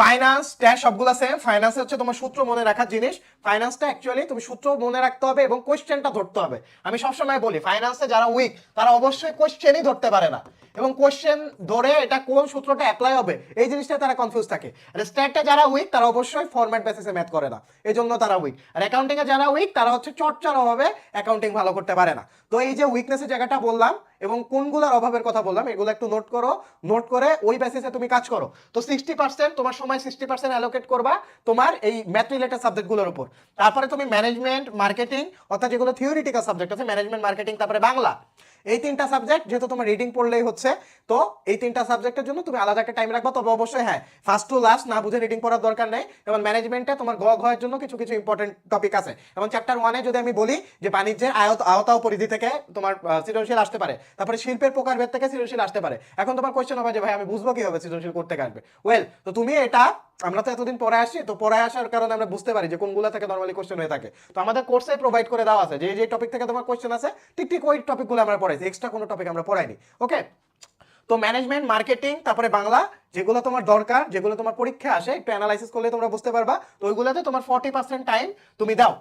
Finance tax সবগুলো same finance হচ্ছে তোমার সূত্র মনে রাখার জিনিস। ফাইন্যান্সটা অ্যাকচুয়ালি তুমি সূত্র মনে রাখতে হবে এবং কোয়েশ্চেনটা ধরতে হবে। আমি সবসময় বলি ফাইন্যান্সে যারা উইক তারা অবশ্যই কোয়েশ্চেনই ধরতে পারে না। এবং কোয়েশ্চেন ধরে এটা কোন সূত্রটা অ্যাপ্লাই হবে, এই জিনিসটা তারা কনফিউজ থাকে। আর স্ট্যাটে যারা উইক তারা অবশ্যই ফরম্যাট বেসিসে ম্যাথ করে না। এই জন্য তারা উইক আর অ্যাকাউন্টিং এ যারা উইক তারা হচ্ছে চর্চার অভাবে অ্যাকাউন্টিং ভালো করতে পারে না। তো এই যে উইকনেসের জায়গাটা বললাম এবং কোনগুলোর অভাবের কথা বললাম, এগুলো একটু নোট করো নোট করে ওই বেসিসে তুমি কাজ করো। তো সিক্সটি পার্সেন্ট তোমার সময় সিক্সটি পার্সেন্ট অ্যালোকেট করবা তোমার এই ম্যাথ রিলেটেড সাবজেক্টগুলোর উপর। তারপরে তুমি ম্যানেজমেন্ট মার্কেটিং অর্থাৎ যেগুলো থিওরিটিক্যাল সাবজেক্ট আছে ম্যানেজমেন্ট মার্কেটিং তারপরে বাংলা। এই তিনটা সাবজেক্ট যেহেতু তোমার রিডিং পড়লেই হচ্ছে, তো এই তিনটা সাবজেক্টের জন্য তুমি আলাদা একটা টাইম রাখবা। তবে অবশ্যই হ্যাঁ ফার্স্ট টু লাস্ট না বুঝে রিডিং পড়ার দরকার নেই। এবং ম্যানেজমেন্টে তোমার গ ঘয়ের জন্য কিছু কিছু ইম্পর্টেন্ট টপিক আছে। এবং চ্যাপ্টার ওয়ানে যদি আমি বলি যে বাণিজ্যের আয়ত, আওতা পরিধি থেকে তোমার সৃজনশীল আসতে পারে। তারপরে শিল্পের প্রকারভেদ থেকে সৃজনশীল আসতে পারে। এখন তোমার কোয়েশ্চেন হবে যে, ভাই, আমি বুঝব কীভাবে সৃজনশীল করতে আসবে ওয়েল তো তুমি এটা, আমরা তো এতদিন পরে আসি তো পরে আসার কারণে আমরা বুঝতে পারি যে, কোনগুলো থেকে নর্মালি কোশ্চেন হয়ে থাকে। তো আমাদের কোর্সে প্রোভাইড করে দেওয়া আছে, যে যে টপিক থেকে তোমার কোশ্চেন আছে, ঠিক ঠিক ওই টপিকগুলো আমরা পড়াইছি এক্সট্রা কোনো টপিক আমরা পড়াইনি ওকে তো ম্যানেজমেন্ট মার্কেটিং তারপরে বাংলা, যেগুলো তোমার দরকার, যেগুলো তোমার পরীক্ষা আসে, একটু অ্যানালাইসিস করলে তোমরা বুঝতে পারবা, তো ওইগুলোতে তোমার ফর্টি পার্সেন্ট টাইম তুমি দাও।